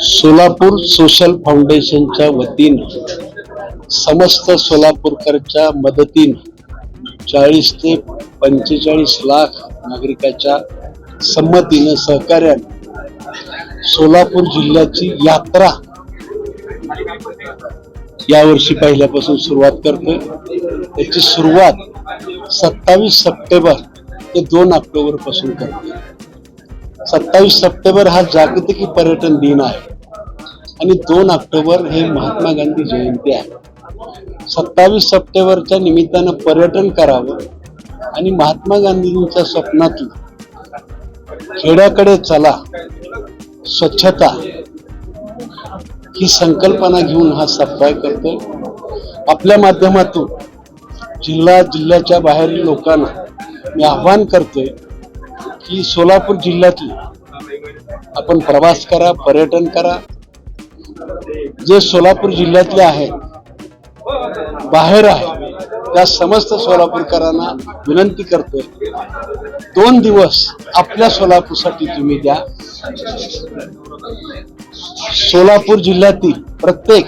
Solapur social फाउंडेशनच्या वतीनं समस्त सोलापूरकरच्या मदतीनं चाळीस ते पंचेचाळीस लाख नागरिकाच्या संमतीनं सहकार्यानं सोलापूर जिल्ह्याची यात्रा यावर्षी पहिल्यापासून सुरुवात करतोय. त्याची सुरुवात सत्तावीस सप्टेंबर ते दोन ऑक्टोबरपासून करतोय. सत्तावीस सप्टेंबर हा जागतिक पर्यटन दिन आहे. आणि दोन ऑक्टोबर हे महात्मा गांधी जयंती आहे. सत्तावीस सप्टेंबरच्या निमित्तानं पर्यटन करावं आणि महात्मा गांधीजींच्या स्वप्नातून खेड्याकडे चला स्वच्छता ही संकल्पना घेऊन हा सप्ताह करतोय. आपल्या माध्यमातून जिल्हा जिल्ह्याच्या बाहेरील लोकांना मी आव्हान करतोय की सोलापूर जिल्ह्यातली आपण प्रवास करा पर्यटन करा. जे सोलापूर जिल्ह्यातले आहेत बाहेर आहे त्या समस्त सोलापूरकरांना विनंती करतोय दोन दिवस आपल्या सोलापूरसाठी तुम्ही द्या. सोलापूर जिल्ह्यातील प्रत्येक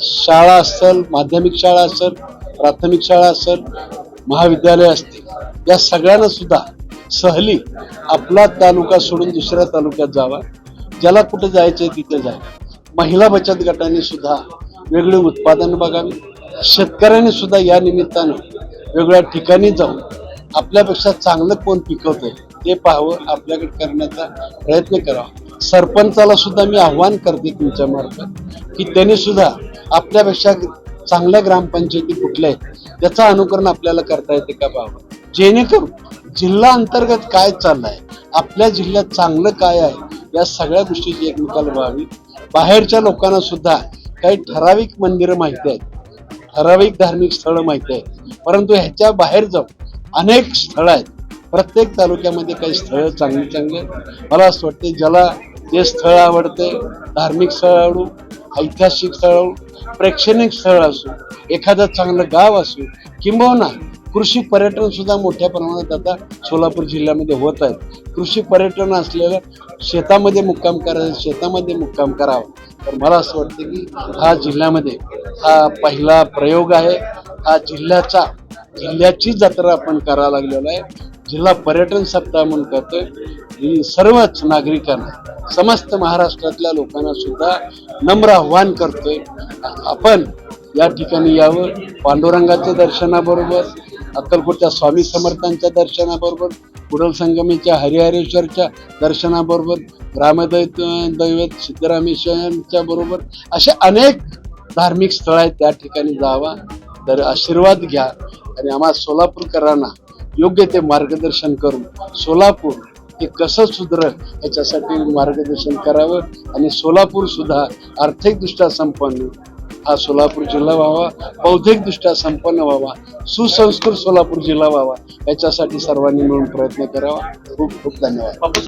शाळा असेल माध्यमिक शाळा असेल प्राथमिक शाळा असेल महाविद्यालय असतील या सगळ्यांना सुद्धा सहली आपला तालुका सोडून दुसऱ्या तालुक्यात जावा. ज्याला कुठे जायचंय तिथे जाय महिला बचत गटांनी सुद्धा वेगळे उत्पादन बघावी. शेतकऱ्यांनी सुद्धा या निमित्तानं वेगळ्या ठिकाणी जाऊन आपल्यापेक्षा चांगलं कोण पिकवतंय ते पाहावं आपल्याकडे करण्याचा प्रयत्न करावा. सरपंचाला सुद्धा मी आव्हान करते तुमच्या मार्फत की त्यांनी सुद्धा आपल्यापेक्षा चांगल्या ग्रामपंचायती कुठल्या आहेत त्याचं अनुकरण आपल्याला करता येते का पाहावं जेणेकरून जिल्हा अंतर्गत काय चाललंय? आपल्या जिल्ह्यात चांगलं काय आहे? या सगळ्या गोष्टीची एकमेकाला व्हावी बाहेरच्या लोकांना सुद्धा काही ठराविक मंदिरं माहिती आहेत. ठराविक धार्मिक स्थळं माहिती आहेत. परंतु ह्याच्या बाहेर जाऊन अनेक स्थळं आहेत. प्रत्येक तालुक्यामध्ये काही स्थळं चांगली चांगली आहेत. मला असं वाटते ज्याला जे स्थळ आवडते धार्मिक स्थळ आवडू ऐतिहासिक स्थळ आवडू प्रेक्षणिक स्थळ असू एखादं चांगलं गाव असू किंबहुना कृषी पर्यटन सुद्धा मोठ्या प्रमाणात आता सोलापूर जिल्ह्यामध्ये होत आहे कृषी पर्यटन असलेलं शेतामध्ये मुक्काम करायचं शेतामध्ये मुक्काम करावा. तर मला असं वाटतं की हा जिल्ह्यामध्ये हा पहिला प्रयोग आहे. हा जिल्ह्याचा जिल्ह्याची जत्रा आपण करायला लागलेला आहे. जिल्हा पर्यटन सप्ताह म्हणून करतोय. ही सर्वच नागरिकांना समस्त महाराष्ट्रातल्या लोकांना सुद्धा नम्र आव्हान करतोय. आपण या ठिकाणी यावं. पांडुरंगाच्या दर्शनाबरोबर अक्कलकोटच्या स्वामी समर्थांच्या दर्शनाबरोबर कुडल संगमीच्या हरिहरेश्वरच्या दर्शनाबरोबर ग्रामदैत दैवत सिद्धरामेश्वरांच्या बरोबर असे अनेक धार्मिक स्थळ आहेत त्या ठिकाणी जावा तर आशीर्वाद घ्या आणि आम्हा सोलापूरकरांना योग्य ते मार्गदर्शन करून सोलापूर हे कसं सुधरल याच्यासाठी मार्गदर्शन करावं आणि सोलापूर सुद्धा आर्थिकदृष्ट्या संपन्न हा सोलापूर जिल्हा व्हावा बौद्धिकदृष्ट्या संपन्न व्हावा सुसंस्कृत सोलापूर जिल्हा व्हावा याच्यासाठी सर्वांनी मिळून प्रयत्न करावा. खूप खूप धन्यवाद.